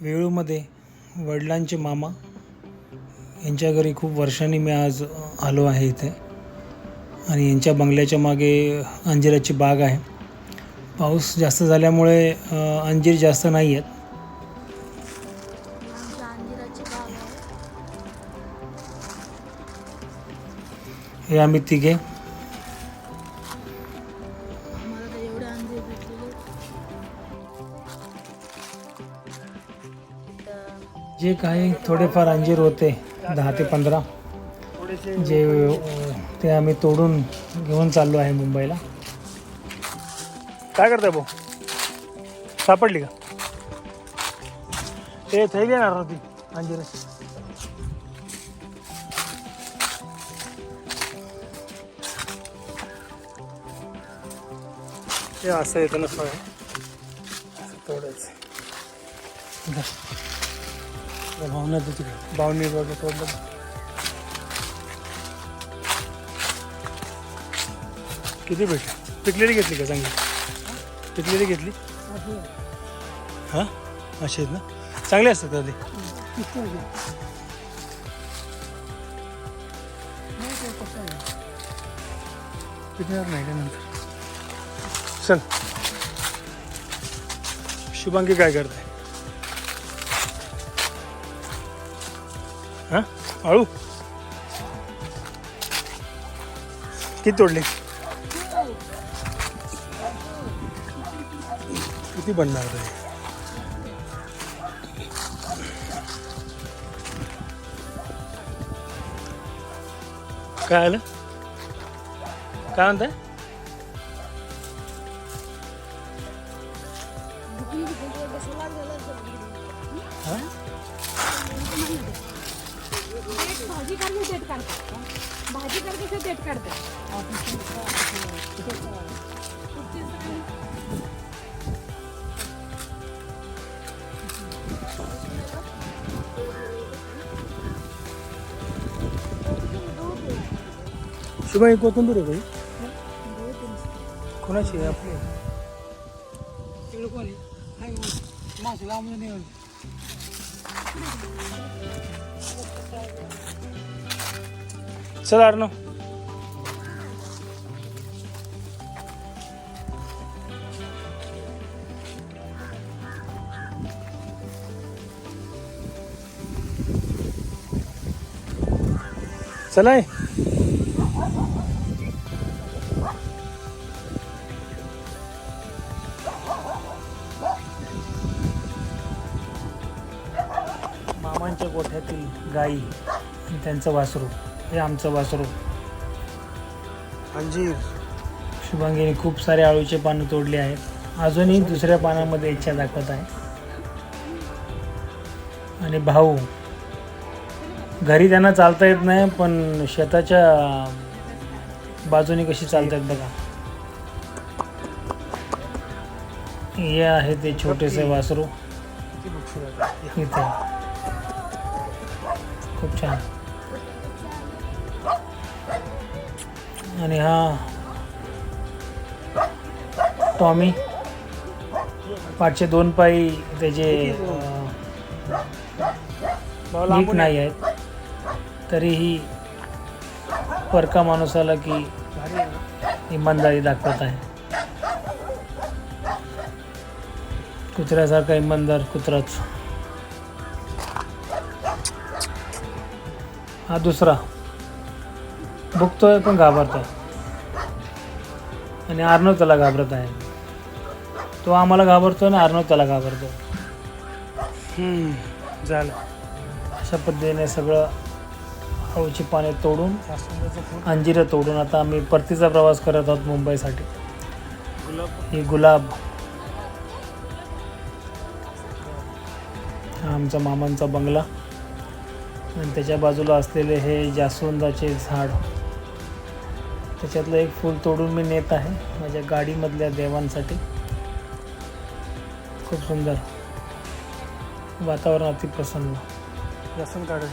वेळूमध्ये वडिलांचे मामा यांच्या घरी खूप वर्षांनी मी आज आलो आहे इथे. आणि यांच्या बंगल्याच्या मागे अंजिराची बाग आहे. पाऊस जास्त झाल्यामुळे अंजीर जास्त नाही आहेत. हे आम्ही तिघे जे काही थोडेफार अंजीर होते दहा ते पंधरा जे ते आम्ही तोडून घेऊन चाललो आहे मुंबईला. काय करताय भाऊ? सापडली का? ते थैली येणार होती अंजीराची ते असं येतं ना फळ असं तोडायचं. धर. भावना बावणी वगैरे तोडलं किती भेटले पिकलेली घेतली का चांगली पिकलेली घेतली? हाँ? असे आहेत ना? चांगले असतात का नाही नंतर? चल. शुभांगी काय हां? आळू? किती तोडले? किती बनणार ते? काय आलं? काय म्हणताय? हां? भाजी काढून देत काढतात भाजी करते देत काढतात शुभांगी कोथिंबीर आहे काही कोणाची आहे आपली चल अर्णव. चला मामांच्या गोठ्यातील गाई आणि त्यांचं वासरू. हे आमचं वासरू. अंजीर. शुभांगीने खूप सारे आळूचे पानं तोडले आहेत अजूनही दुसऱ्या पानामध्ये इच्छा दाखवत आहे. आणि भाऊ घरी त्यांना चालता येत नाही पण शेताच्या बाजूने कशी चालतात बघा. हे आहे ते छोटेसे वासरू. इथे. खूप छान. आणि हा. टॉमी पाचशे दोन पायी त्याचे नीट नाही आहेत. तरीही परका माणूस आला की इमानदारी दाखवत आहे. कुत्र्यासारखा इमानदार कुत्राच. हा दुसरा. भुकतोय पण घाबरतोय. आणि आर्नव त्याला घाबरत आहे. तो आम्हाला घाबरतो आणि आर्नव त्याला घाबरतो झालं. अशा पद्धतीने सगळं हळूची पाने तोडून अंजिरं तोडून आता आम्ही परतीचा प्रवास करत आहोत मुंबईसाठी. ही गुलाब. हा आमचा मामांचा बंगला. आणि त्याच्या बाजूला असलेले हे जास्वंदाचे झाड. त्याच्यातलं एक फूल तोडून मी नेत आहे माझ्या गाडीमधल्या देवांसाठी. खूप सुंदर. वातावरण अति प्रसन्न. काढून